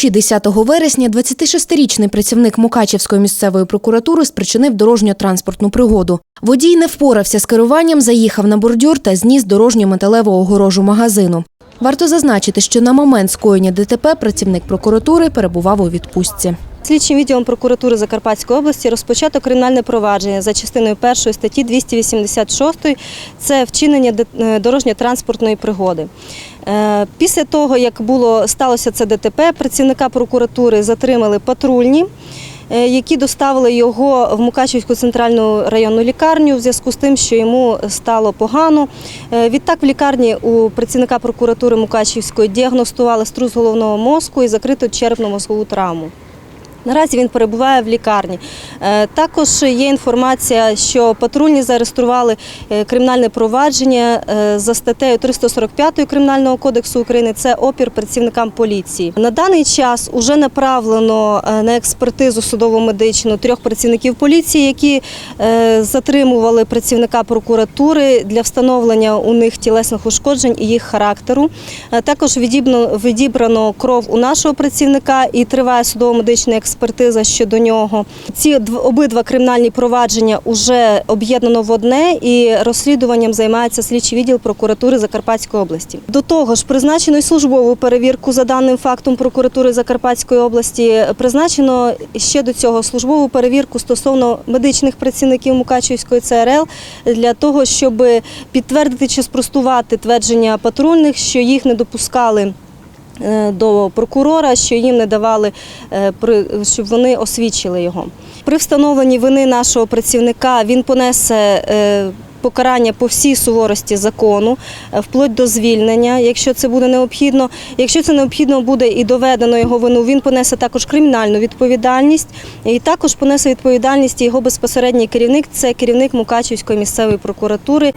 Вночі 10 вересня 26-річний працівник Мукачівської місцевої прокуратури спричинив дорожньо-транспортну пригоду. Водій не впорався з керуванням, заїхав на бордюр та зніс дорожню металеву огорожу магазину. Варто зазначити, що на момент скоєння ДТП працівник прокуратури перебував у відпустці. Слідчим відділом прокуратури Закарпатської області розпочато кримінальне провадження за частиною 1 статті 286 – це вчинення е, дорожньо-транспортної пригоди. Е, Після того, як було сталося це ДТП, працівника прокуратури затримали патрульні, е, які доставили його в Мукачівську центральну районну лікарню в зв'язку з тим, що йому стало погано. Відтак в лікарні у працівника прокуратури Мукачівської діагностували струс головного мозку і закриту черепно-мозгову травму. Наразі він перебуває в лікарні. Е, Також є інформація, що патрульні зареєстрували е, кримінальне провадження е, за статтею 345 Кримінального кодексу України. Це опір працівникам поліції. На даний час уже направлено на експертизу судово-медичну трьох працівників поліції, які затримували працівника прокуратури для встановлення у них тілесних ушкоджень і їх характеру. Також відібрано кров у нашого працівника і триває судово-медична експертиза щодо нього. Ці обидва кримінальні провадження вже об'єднано в одне і розслідуванням займається слідчий відділ прокуратури Закарпатської області. До того ж, призначено й службову перевірку за даним фактом прокуратури Закарпатської області. Призначено ще до цього службову перевірку стосовно медичних працівників Мукачівської ЦРЛ для того, щоб підтвердити чи спростувати твердження патрульних, що їх не допускали до прокурора, що їм не давали, е, щоб вони освідчили його. При встановленні вини нашого працівника він понесе е, покарання по всій суворості закону, е, вплоть до звільнення, якщо це буде необхідно. Якщо це необхідно буде і доведено його вину, він понесе також кримінальну відповідальність і також понесе відповідальність його безпосередній керівник, це керівник Мукачівської місцевої прокуратури.